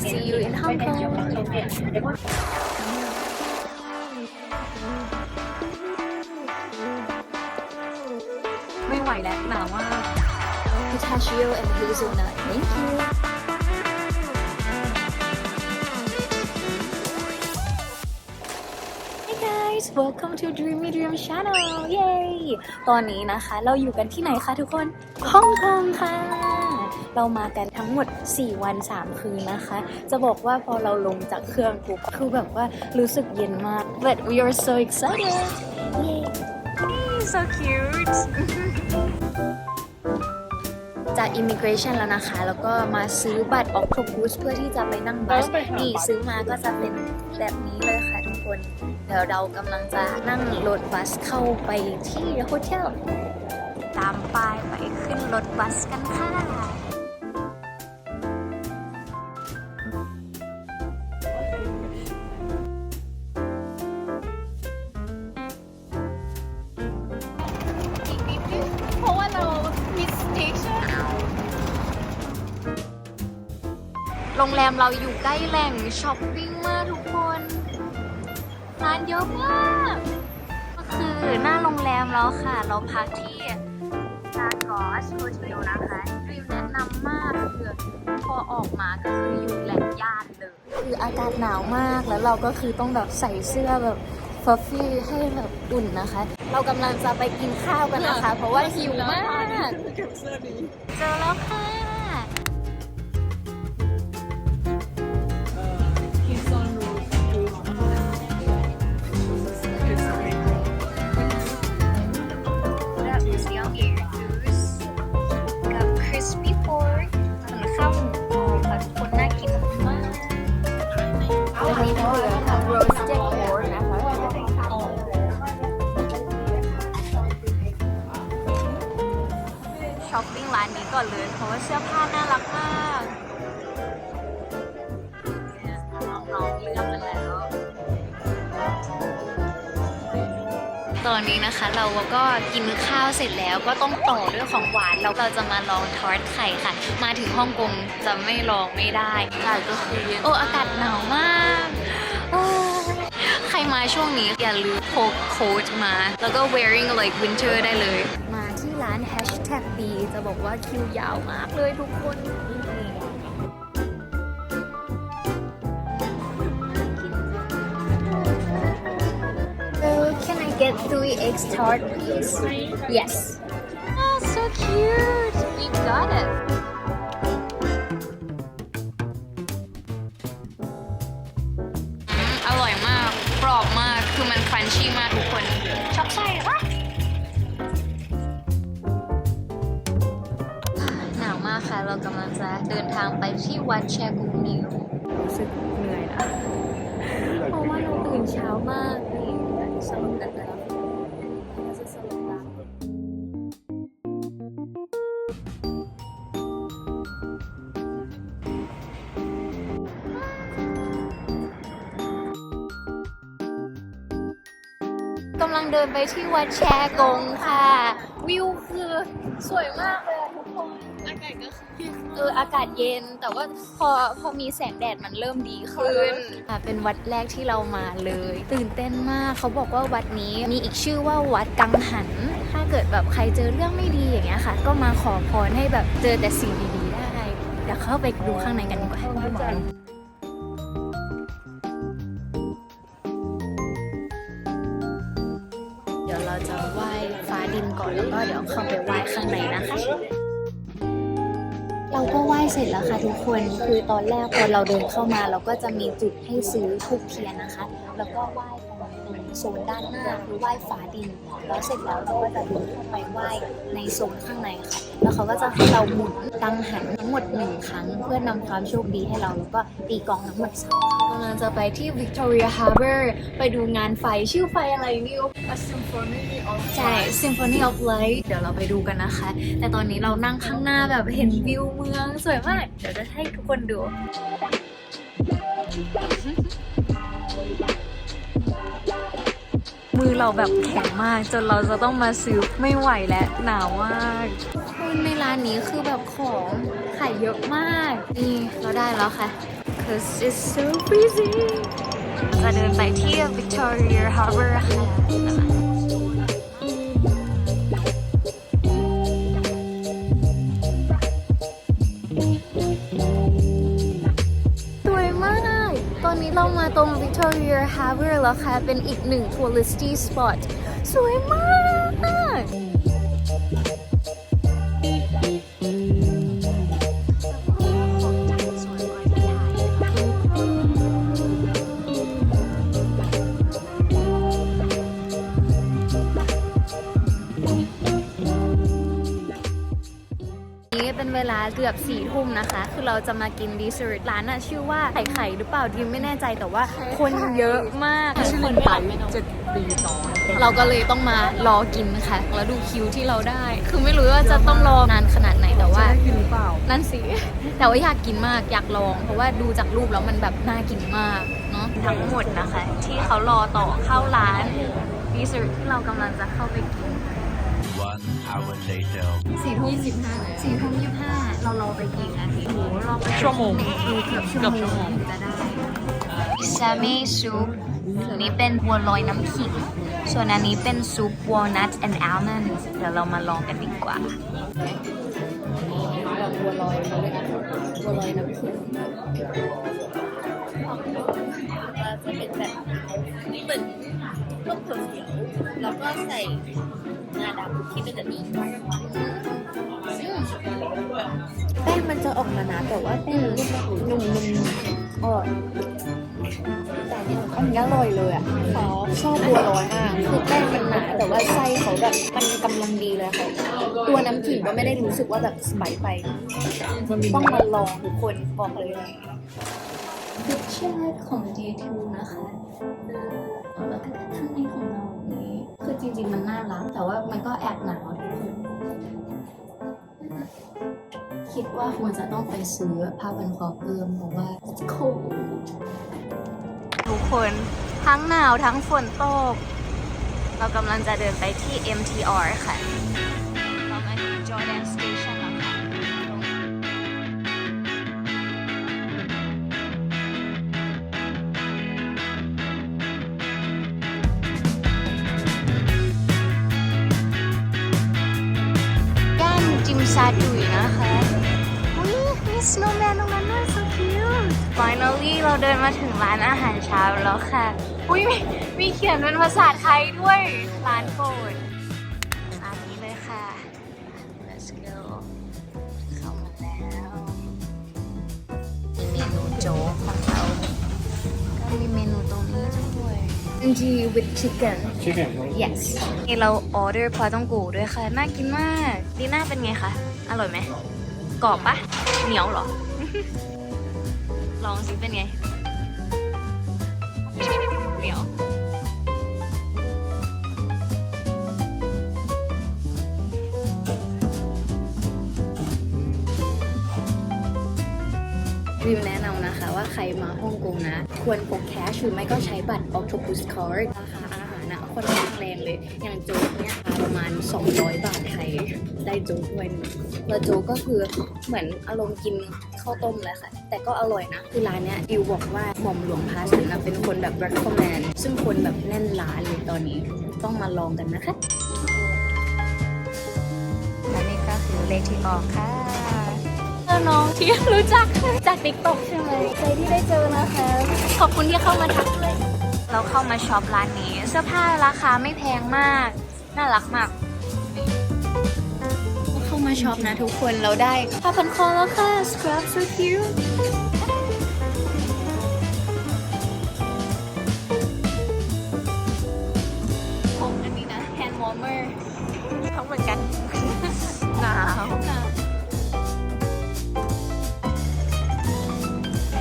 see you in Hong Kong ไม่ไหวแล้วหนาวมาก Pistachio and hazelnut thank you Hey guys welcome to Dreamy Dream Channel เย้ตอนนี้นะคะ เราอยู่กันที่ไหนคะทุกคน ฮ่องกงค่ะ เรามากันทั้งหมด 4 วัน 3 คืนนะคะ จะบอกว่าพอเราลงจากเครื่องปุ๊บคือแบบว่ารู้สึกเย็นมาก but we are so excited Yay so cute จาก immigration แล้วนะคะ แล้วก็มาซื้อบัตร octopus เพื่อที่จะไปนั่งบัสนี่ซื้อมาก็จะเป็นแบบนี้เลยค่ะทุกคน เดี๋ยวเรากำลังจะนั่งรถบัสเข้าไปที่โฮเทลตามป้ายไปขึ้นรถบัสกันค่ะ รงแรมเราอยู่ใกล้แหล่งช้อปปิ้งมากทุกคน ร้านเยอะมากก็คือหน้าโรงแรมแล้วค่ะ เราพักที่ลากอสโฮเทลนะคะรีมแนะนำมากคือพอออกมาก็คืออยู่แหล่งย่านเลย คืออากาศหนาวมากแล้วเราก็คือต้องแบบใส่เสื้อแบบฟอฟฟี่ให้แบบอุ่นนะคะ เรากำลังจะไปกินข้าวกันนะคะ เพราะว่าหิวมากเจอแล้วค่ะ อนเลย เพราะว่าเสื้อผ้าน่ารักมากน้องๆเลือกกันแล้ว ตอนนี้นะคะเราก็กินข้าวเสร็จแล้วก็ต้องต่อด้วยของหวานแล้วเราจะมาลองทอร์ตไข่ค่ะ มาถึงฮ่องกงจะไม่ลองไม่ได้อากาศก็คือเย็นโอ้อากาศหนาวมากโอ้ใครมาช่วงนี้อย่าลืมพกโค้ทมา แล้วก็ wearing like winter ได้เลย มาที่ร้าน hashtag B จะบอกว่าคิวยาวมากเลยทุกคนนี่ So can I get three eggs tart, please? Yes. Oh, so cute. We got it. เรากำลังจะเดินทางไปที่วัดแชกุงนิวรู้สึกเหนื่อยนะ เพราะว่าเราตื่นเช้ามากนี่สรุปกันแล้วเราจะสรุปแล้วกำลังเดินไปที่วัดแชกงค่ะ วิวคือสวยมาก อเอออากาศเย็น แต่ว่าพอพอมีแสงแดดมันเริ่มดีขึ้นอะเป็นวัดแรกที่เรามาเลย ตื่นเต้นมากเขาบอกว่าวัดนี้มีอีกชื่อว่าวัดกังหัน ถ้าเกิดแบบใครเจอเรื่องไม่ดีอย่างเงี้ยค่ะ ก็มาขอพรให้แบบเจอแต่สิ่งดีๆได้เดี๋ยวเข้าไปดูข้างในกันดีกว่าเดี๋ยวเราจะไหว้ฟ้าดินก่อนแล้วก็เดี๋ยวเข้าไปไหว้ข้างในนะคะ เราก็ไหว้เสร็จแล้วค่ะทุกคน คือตอนแรกพอเราเดินเข้ามาเราก็จะมีจุดให้ซื้อทูบเทียนนะคะ แล้วก็ไหว้ตรงโซนด้านหน้าคือไหว้ฝาดิน แล้วเสร็จแล้วเราก็จะเดินเข้าไปไหว้ในโซนข้างในค่ะ แล้วเขาก็จะให้เราหมุนตังหัน งหมดหนึ่งครั้ง เพื่อนำความโชคดีให้เราแล้วก็ตีกลองทั้งหมดสามครั้งกำลังจะไปที่ Victoria Harbour ไปดูงานไฟชื่อไฟอะไรนิว a symphony of ใช่ Symphony of Light เดี๋ยวเราไปดูกันนะคะ แต่ตอนนี้เรานั่งข้างหน้าแบบเห็นวิวเมืองสวยมาก เดี๋ยวจะให้ทุกคนดู มือเราแบบแข็งมาก จนเราจะต้องมาซื้อไม่ไหวแล้วหนาวมากคนในร้านนี้คือแบบของขายเยอะมาก นี่เราได้แล้วค่ะคือ because it's so freezing จะเดินไปที่ Victoria Harbor ค่ะ รามาตรง Victoria Harbor แล้วค่ะ เป็นอีกหนึ่ง touristy spot สวยมาก กือบสี่ทุ่มนะคะ คือเราจะมากินดีเซอร์ตร้านน่ะชื่อว่าไข่ไข่หรือเปล่าดิมไม่แน่ใจแต่ว่าคนเยอะมากชื่อคนไปเจ็ดปีซ้อนเราก็เลยต้องมารอกินค่ะ แล้วดูคิวที่เราได้ คือไม่รู้ว่าจะต้องรอนานขนาดไหนแต่ว่าได้กินหรือเปล่านั่นสิแต่ว่าอยากกินมากอยากลอง เพราะว่าดูจากรูปแล้วมันแบบน่ากินมากเนาะทั้งหมดนะคะ ที่เขารอต่อเข้าร้านดีเซอร์ที่เรากำลังจะเข้าไปกิน One hour later. สี่ทุ่มยี่สิบห้าสี่ทุ่มยี่สิบห้าเรารอไปกี่นาทีโอ้โหรอไปชั่วโมงเออเกือบชั่วเกือบชั่วโมโมงงจะได้ซามิซุปอันนี้เป็นบัวลอยน้ำขิง ส่วนอันนี้เป็นซุป walnut and almond เดี๋ยวเรามาลองกันดีกว่าบัวลอยมาเลยนะบัวลอยน้ำขิงจะเป็นแบบเหมือนต้มถั่วเขียวแล้วก็ใส่ งาดำที่เป็นแบบนี้แป้งมันจะออกมาหนาแต่ว่าแป้งนุ่มๆอร่อยแต่อันนี้อันนี้อร่อยเลยอะเขาชอบบัวลอยมากคือแป้งมันหนาแต่ว่าไส้เขาแบบมันกำลังดีเลยค่ะตัวน้ำขิงก็ไม่ได้รู้สึกว่าแบบสไปซ์ไป ต้องมาลองทุกคนบอกเลยรสชาติของ D2 นะคะเอาแล้วก็ข้างในของเรานี้ คือจริง ๆ มันน่ารัก แต่ว่ามันก็แอบหนาวทุกคนคิดว่าควรจะต้องไปซื้อผ้าพันคอเพิ่มเพราะว่าโคทุกคนทั้งหนาวทั้งฝนตก เรากำลังจะเดินไปที่ MTR ค่ะ เรามาถึง Jordan s านจิมซาดุยนะคะอุ้ยมีสโนว์แมนตรงนั้นด้วย so cute finally เราเดินมาถึงร้านอาหารเช้าแล้วค่ะ อุ้ยมีมีเขียนเป็นภาษาไทยด้วย ร้านโปรดร้านนี้เลยค่ะ let's go เข้ามาแล้วมีเมนูโจ๊กของเราก็มีเมนูตรงนี้ด้วย NG with chicken yes นี่เราออเดอร์พลาต้องกูด้วยค่ะ น่ากินมาก ดีน่าเป็นไงคะ อร่อยไหมกรอบปะเหนียวเหรอ ลองสิเป็นไง เหนียววิวแนะนำนะคะว่าใครมาฮ่องกงนะ ควรพกแคชหรือไม่ก็ใช้บัตร Octopus Card ราคาอาหารนะค่อนข้างแรงเลย อย่างโจ๊กเนี่ยประมาณ 200 บาทไทย ได้โจ๊กถ้วยนึง แล้วโจ๊กก็คือเหมือนอารมณ์กินข้าวต้มเลยค่ะ แต่ก็อร่อยนะ คือร้านเนี้ยดิวบอกว่าหม่อมหลวงพาสันนะเป็นคนแบบ recommend ซึ่งคนแบบแน่นร้านเลยตอนนี้ต้องมาลองกันนะคะและนี่ก็คือเลขที่ออกค่ะเจอน้องที่รู้จักจากติ๊กต็อกใช่ไหมใจที่ได้เจอนะคะ ขอบคุณที่เข้ามาทักด้วยเราเข้ามาช็อปร้านนี้ เสื้อผ้าราคาไม่แพงมาก น่ารักมากเข้า มาช็อปนะทุกคนเราได้ผ้าพันคอแล้วค่ะ scrub so cute ผมอันนี้นะ hand warmer ทั้งเหมือนกัน หนาว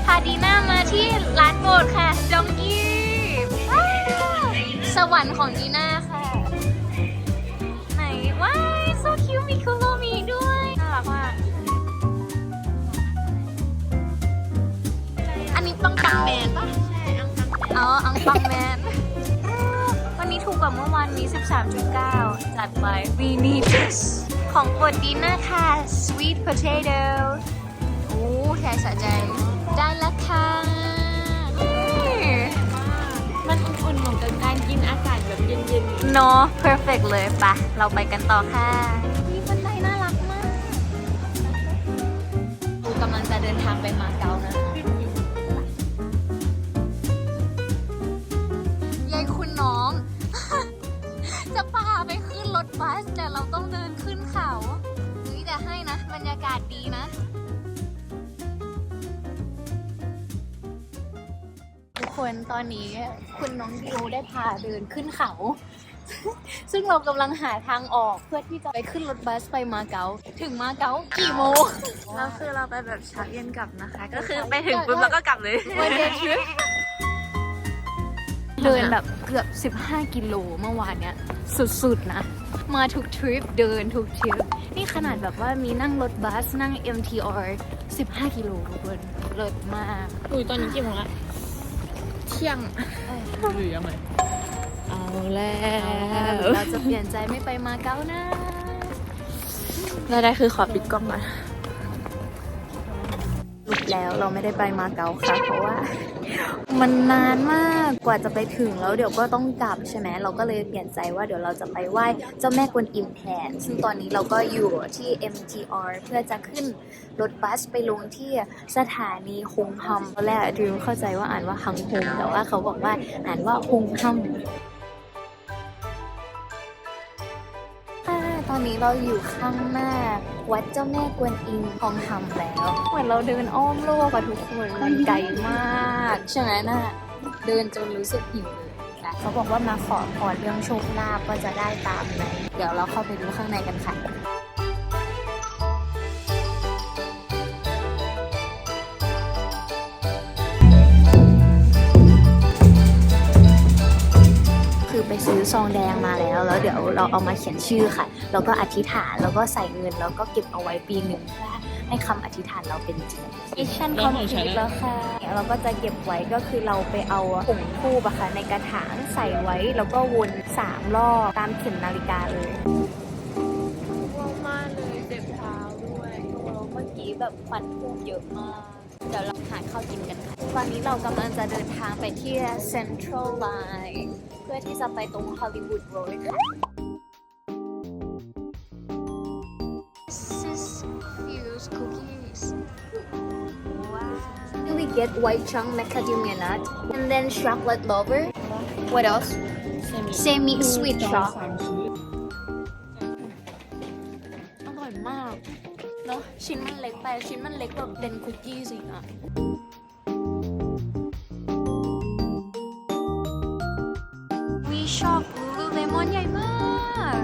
พาดีน่ามาที่ร้านโบดค่ะจองกี้ สวรรค์ของดีน่า บังแมน วันนี้ถูกกว่าเมื่อวานมี13.9 จัดไป we need this ของโปรดดีนะค่ะ sweet potato โอ้แค่สะใจ ได้แล้วค่ะ มันอุ่นๆเหมือนกับการกินอากาศแบบเย็นๆ no perfect เลยปะเราไปกันต่อค่ะมีบันไดน่ารักมากกูกำลังจะเดินทางไปมาเก๊า ขึ้นรถบัสแต่เราต้องเดินขึ้นเขาเฮ้ยแต่ให้นะบรรยากาศดีนะ ทุกคนตอนนี้คุณน้องดิวได้พาเดินขึ้นเขา ซึ่งเรากำลังหาทางออกเพื่อที่จะไปขึ้นรถบัสไปมาเก๊าถึงมาเก๊ากี่โมงแล้วคือเราไปแบบเช้าเย็นกลับนะคะ ก็คือไปถึงปุ๊บแล้วก็กลับเลย วันเดย์ทริป เดินแบบเกือบ 15 กิโลเมื่อวานเนี้ยสุดๆนะ มาทุกทริปเดินทุกทริป นี่ขนาดแบบว่ามีนั่งรถบัสนั่ง MTR 15 กิโลทุกคนเลิศมาก อุ้ยตอนนี้กี่โมงละเที่ยงหรือยังไงเอาแล้วเราจะเปลี่ยนใจไม่ไปมาเก๊านะแล้วได้คือขอปิดกล้องมาหลุดแล้วเราไม่ได้ไปมาเก๊าค่ะ เพราะว่า มันนานมากกว่าจะไปถึงแล้วเดี๋ยวก็ต้องกลับใช่ไหมเราก็เลยเปลี่ยนใจว่าเดี๋ยวเราจะไปไหว้เจ้าแม่กวนอิมแทนซึ่งตอนนี้เราก็อยู่ที่ MTR เพื่อจะขึ้นรถบัสไปลงที่สถานีฮงฮัมตอนแรกดิวเข้าใจว่าอ่านว่าฮังฮงแต่ว่าเขาบอกว่าอ่านว่าฮงฮัม ตอนนี้เราอยู่ข้างหน้า วัดเจ้าแม่กวนอิมทองคำแล้ว เหมือนเราเดินอ้อมโลกอะทุกคนมันไกลมากใช่ไหมน่ะเดินจนรู้สึกหิวเลยค่ะเขาบอกว่ามาขอพรเรื่องโชคลาภก็จะได้ตามนั้นเดี๋ยวเราเข้าไปดูข้างในกันค่ะ ไปซื้อซองแดงมาแล้ว แล้วเดี๋ยวเราเอามาเขียนชื่อค่ะ แล้วก็อธิษฐานแล้วก็ใส่เงินแล้วก็เก็บเอาไว้ปีหนึ่งเพื่อให้คำอธิษฐานเราเป็นจริงมิชชั่นคอมพลีทแล้วค่ะเนี่ยเราก็จะเก็บไว้ก็คือเราไปเอาผงทูบอะค่ะในกระถางใส่ไว้แล้วก็วนสามรอบตามเข็มนาฬิกาเลยว่างมากเลยเจ็บเท้าด้วยเมื่อกี้แบบควันทูบเยอะมาก เดี๋ยวเราหาข้าวกินกันค่ะ ตอนนี้เรากำลังจะเดินทางไปที่ Central Line เพื่อที่จะไปตรง Hollywood Road ค่ะ This is Fuse Cookies. Wow. We get white chunk macadamia nut and then chocolate lover. What else? Semi sweet choc. มันเล็กไปชิ้นมันเล็กแบบเป็นคุกกี้สิอะวีชอบลูเลมอนใหญ่มาก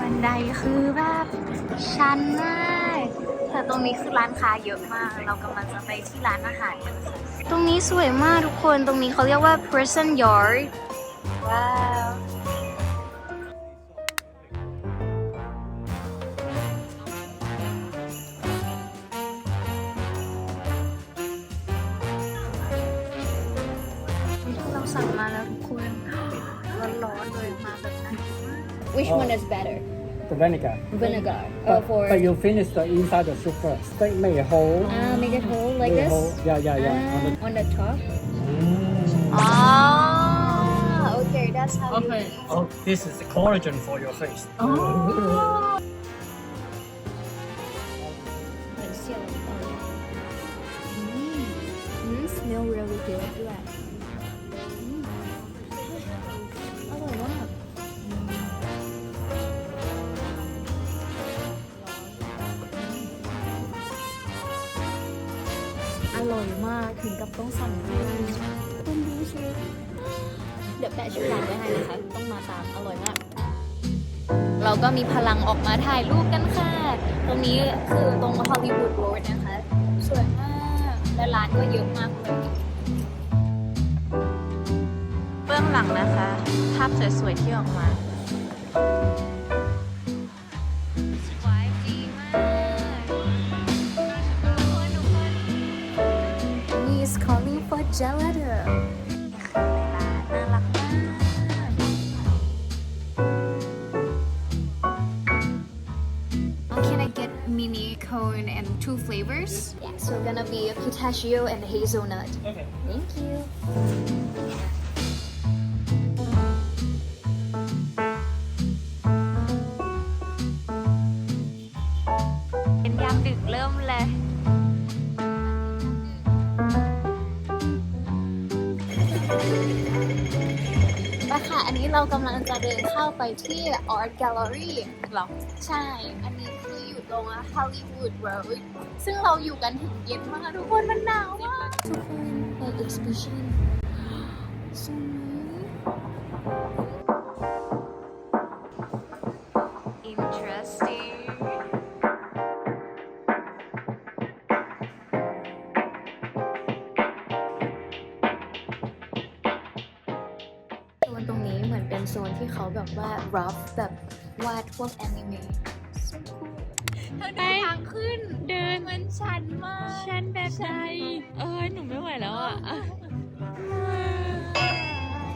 บันไดคือแบบชันมากแต่ตรงนี้คือร้านค้าเยอะมาก เรากำลังจะไปที่ร้านอาหารกันค่ะตรงนี้สวยมากทุกคน ตรงนี้เขาเรียกว่า person yard ว้าว the vinegar. vinegar or But, for but you finish the inside the soup first. Steak make it whole. ah make it whole like make it this whole. Yeah, yeah, yeah. On the- Ah, on the top อ๋อ okay that's how you Okay. Oh, this is the collagen for your face. อ๋อเหมือนเซียวอืมอืม smell really good ด้ ร่อยมากถึงกับต้องสั่งเพิ่มคุณดูสิเดี๋ยวแปะชื่อร้านไว้ให้นะคะ ต้องมาตามอร่อยมาก เราก็มีพลังออกมาถ่ายรูปกันค่ะ ตรงนี้คือตรงฮอลลีวูดโรดนะคะ สวยมาก และร้านก็เยอะมากเลยเบื้องหลังนะคะ ภาพสวยๆที่ออกมา calling for gelato นี่คือร้านน่ารักมาก Oh, can I get mini cone and two flavors? Yeah, so gonna be a pistachio and hazelnut. Okay. Thank you. าไปที่ Art Gallery หรอ ใช่ อันนี้คืออยู่ตรง Hollywood Road ซึ่งเราอยู่กันถึงเย็นมากทุกคนมันหนาวมากทุกคนใน exhibition ส โซนที่เขาแบบว่า rough แบบวาดพวกแอนิเมะเธอเดินทางขึ้นเดินมันชันมากฉันแบบใดเอ้ยหนูไม่ไหวแล้วอะ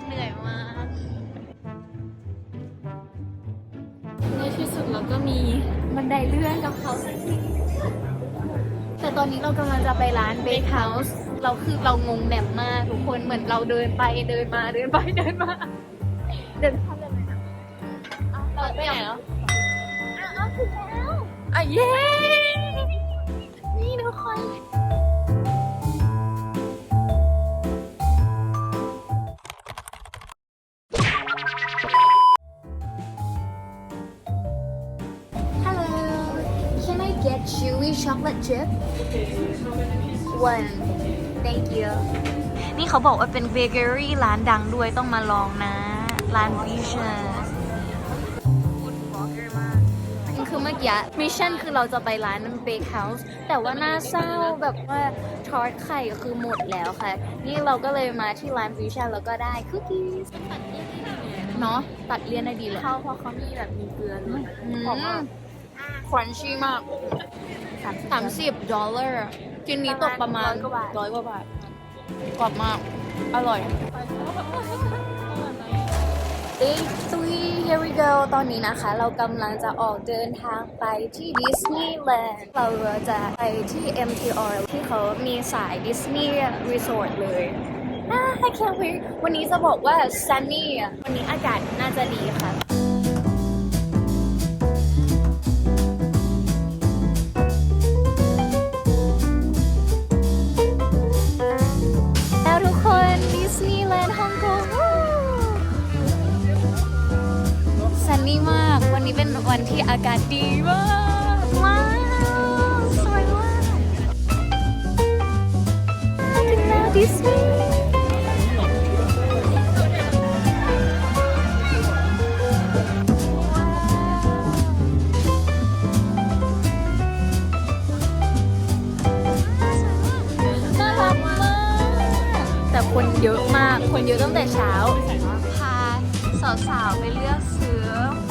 เหนื่อยมากในที่สุดเราก็มีบันไดเลื่อนกับเขาสักทีแต่ตอนนี้เรากำลังจะไปร้าน Bake House เราคือเรางงแบบมากทุกคนเหมือนเราเดินไปเดินมาเดินไปเดินมา เดินเข้าเลยไหมคะเราไปไหนแล้วอ้าวถึงแล้วอะเย้ นี่ทุกคน Hello Can I get chewy chocolate chip One Thank you นี่เขาบอกว่าเป็นเบเกอรี่ร้านดังด้วยต้องมาลองนะ ร้าน Vision คือเมื่อกี้มิชชั่นคือเราจะไปร้านเบคเฮาส์แต่ว่าน่าเศร้าแบบว่าทอร์ตไข่คือหมดแล้วค่ะ นี่เราก็เลยมาที่ร้านวิชั่นแล้วก็ได้คุกกี้เนาะตัดเลี่ยนได้ดีเลยเขาเพราะเขามีแบบมีเกลือด้วยหอมมากครันชี่มากสามสิบดอลลาร์กินนี้ตกประมาณร้อยกว่าบาทกรอบมาก อร่อย Day three here we go ตอนนี้นะคะ เรากำลังจะออกเดินทางไปที่ดิสนีย์แลนด์เราจะไปที่ MTR ที่เขามีสายดิสนีย์รีสอร์ทเลยอ่า I can't wait วันนี้จะบอกว่า sunny วันนี้อากาศน่าจะดีค่ะ วันที่อากาศดีมากว้าวสวยมากถึงแล้วดิสนีย์น่ารักมากแต่คนเยอะมาก คนเยอะตั้งแต่เช้า พาสาวๆ ไปเลือกซื้อ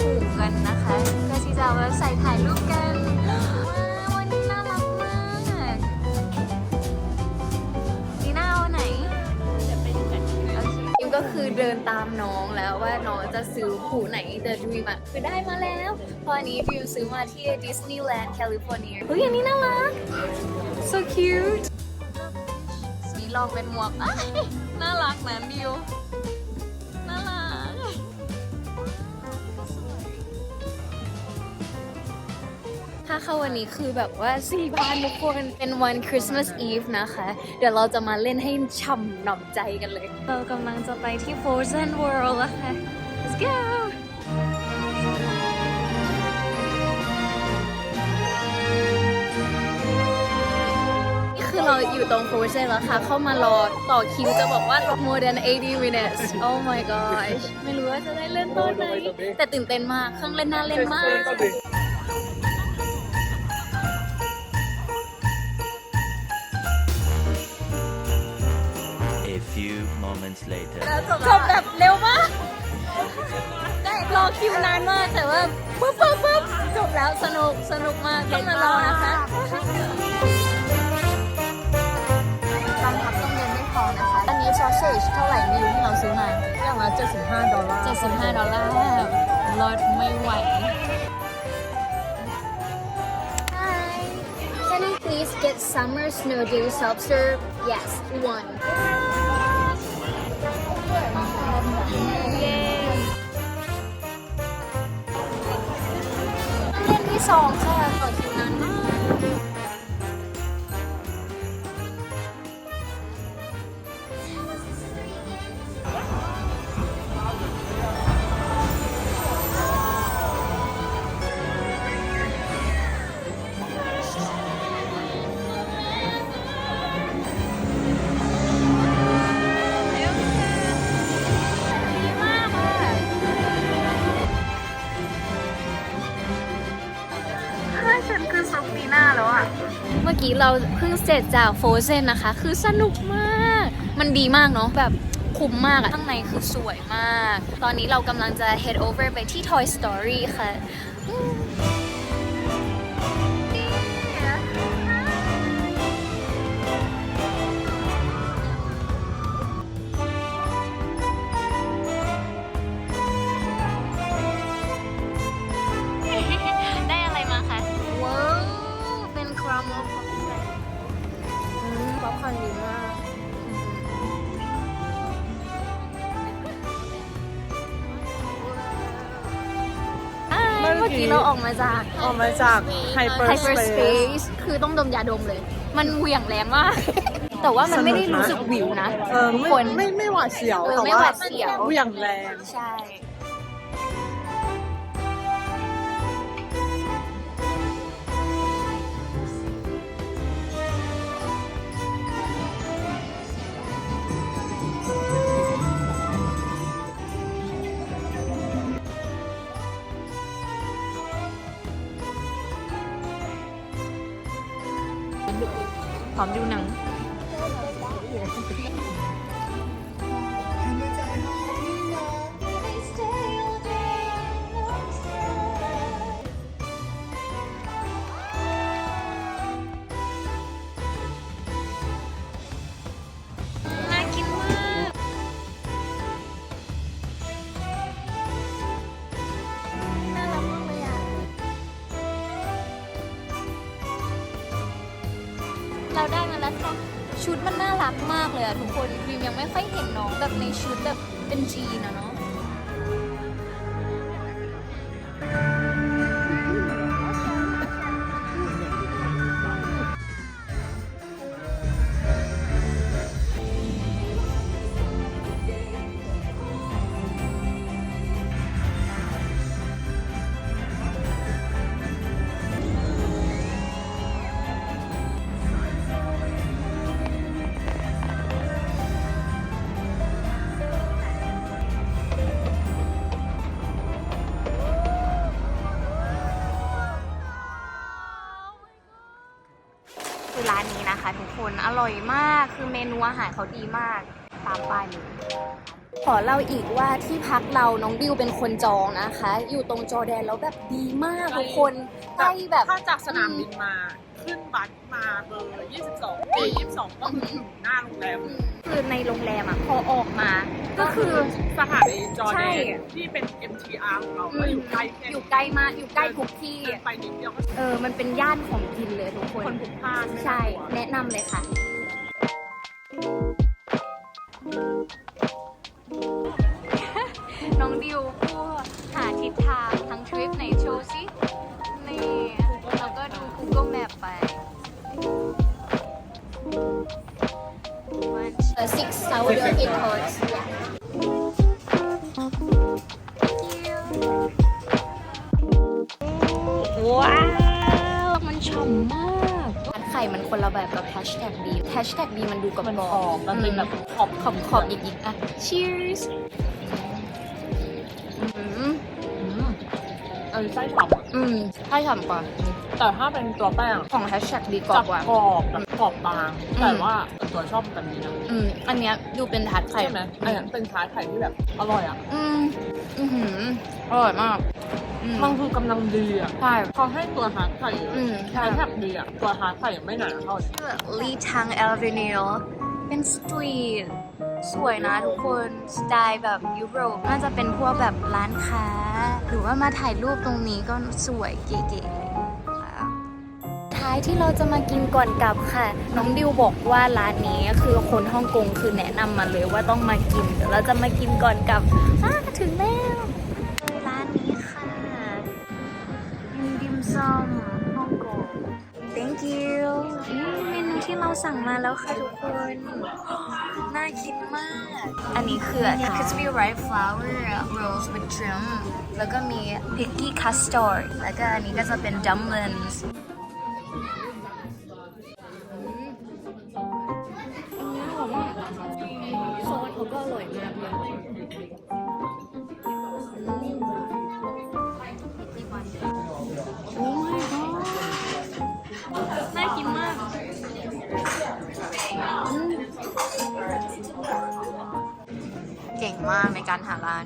ผูกกันนะคะเพื่อที่จะเอาไว้ใส่ถ่ายรูปกันว้าววันนี้น่ารักมากดีน่าเอาไหนโอเคยิมก็คือเดินตามน้องแล้วว่าน้องจะซื้อผูไหนแต่ด e ีมอะคือได้มาแล้วเพราะอันนี้ดิวซื้อมาที่ดิสนีย์แลนด์แคลิฟอร์เนียเฮ้ยอันนี้น่ารัก so cute สีลองเป็นหมวกอ้ายน่ารักนะดิว ถ้าเข้าวันนี้คือแบบว่าสี่พันทุกคนเป็นวันคริสต์มาสอีฟนะคะ เดี๋ยวเราจะมาเล่นให้ช่ำหนำใจกันเลย เรากำลังจะไปที่ Frozen World แล้วค่ะ let's go นี่คือเราอยู่ตรง Frozen แล้วค่ะ เข้ามารอต่อคิวจะบอกว่า more than 80 minutes oh my gosh ไม่รู้ว่าจะได้เล่นตอนไหน แต่ตื่นเต้นมาก เครื่องเล่นน่าเล่นมาก moments later. จบแบบเร็วมากได้รอคิวนานมากแต่ว่าปุ๊บปุ๊บปุ๊บจบแล้วสนุกสนุกมากต้องมารอนะคะจำพับต้องเดินไม่พอนะคะ อันนี้ซอสเซจเท่าไหร่ไม่รู้ที่เราซื้อมาอย่างละ75 ดอลลาร์ 75 ดอลลาร์รอดไม่ไหว Hi Can I please get summer snow day soft serve Yes one เล่น เราเพิ่งเสร็จจากโฟเซนนะคะ คือสนุกมาก มันดีมากเนาะแบบคุ้มมากอะข้างในคือสวยมาก ตอนนี้เรากำลังจะ head over ไปที่ Toy Story ค่ะ จาก ออกมาจาก hyperspace hyperspace คือต้องดมยาดมเลย มันเหวี่ยงแรงมาก แต่ว่ามันไม่ได้รู้สึกวิวนะเออทุกไม่คน ไม่ไม่หวาดเสียวเออแต่ไม่หวาดเสียวเหวี่ยงแรง ใช่ พร้อมดูหนัง เราได้มาแล้วค่ะชุดมันน่ารักมากเลยอะทุกคนพิมยังไม่ค่อยเห็นน้องแบบในชุดแบบเป็นจีนอะเนาะ อร่อยมากคือเมนูอาหารเขาดีมาก ตามป้ายเลยขอเล่าอีกว่าที่พักเราน้องดิวเป็นคนจองนะคะ อยู่ตรงจอร์แดนแล้วแบบดีมากทุกคนใกล้แบบถ้าจากสนามบินมาขึ้นบัสมาเบอร์22ปี22 ก็คือถึงหน้าโรงแรมคือในโรงแรมอะพอออกมา ก็คือสถานีจอร์ใช่แดนที่เป็น MTR ของเราก็อยู่ใกล้แค่อยู่ใกล้มากอยู่ใกล้ทุกที่เดินไปนิดเดียวก็เออมันเป็นย่านของกินเลยทุกคนคนพลุกพล่านไม่ใช่น่ากลัวแนะนำเลยค่ะ น้องดิวผู้หาทิศทางทั้งทริปในโชว์สินี่แล้วก็ดู Google Map ไป Uh, six sour egg tarts. Yeah. ข่มันคนละแบบกับแฮชแท็กบีแฮชแท็กบีมันดูกรอบมันๆออกมันเป็นแบบขอบขอบขอบๆหยิกๆอะ cheers อืมอืมเออไส้ฉ่ำอะอืมใช่ฉ่ำกว่า แต่ถ้าเป็นตัวแป้งของแฮชแท็กดีกรอจะบกว่า กรอบแบบกรอบบาง อืม แต่ว่าตัวชอบแบบนี้นะอืมอันเนี้ยดูเป็นทาร์ตไข่ใช่ไหมอันนั้นเป็นชาไข่ที่แบบอร่อยอะอืมอือหืออร่อยมากอื มมันคือกำลังดีอะใช่เขาให้ตัวฮาร์ดไข่อืมใช่ ใช้แทบดีอะตัวฮาร์ดไข่ไม่หนาเท่าไหร่ลีทังเอลวินิลเป็นสตรีทสวยนะทุกคนสไตล์แบบยุโรปน่าจะเป็นพวกแบบร้านค้า หรือว่ามาถ่ายรูปตรงนี้ก็สวยเก๋ๆค่ะท้ายที่เราจะมากินก่อนกลับค่ะ น้องดิวบอกว่าร้านนี้คือคนฮ่องกงคือแนะนำมาเลยว่าต้องมากินเดี๋ยวเราจะมากินก่อนกลับอะถึงแล้ว ดิมซอมฮ่องกง thank you อืมเมนูที่เราสั่งมาแล้วค่ะทุกคน น่ากินมาก อันนี้คือ crispy rice flour rolls with trim แล้วก็มี picky custard แล้วก็อันนี้ก็จะเป็น dumplings เก่งมากในการหาร้าน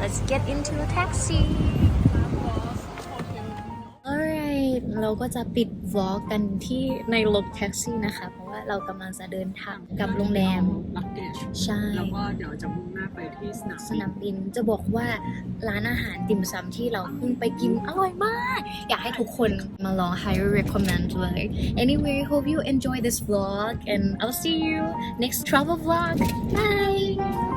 let's get into taxi เราก็จะปิดวอล์กกันที่ในรถแท็กซี่นะคะ เพราะว่าเรากำลังจะเดินทางกลับโรงแรม ลักเกจใช่ แล้วก็เดี๋ยวจะมุ่งหน้าไปที่สนามสนามบินจะบอกว่าร้านอาหารติ่มซำที่เราเพิ่งไปกินอร่อยมาก อยากให้ทุกคนมาลอง highly recommend เลย anyway hope you enjoy this vlog and I'll see you next travel vlog bye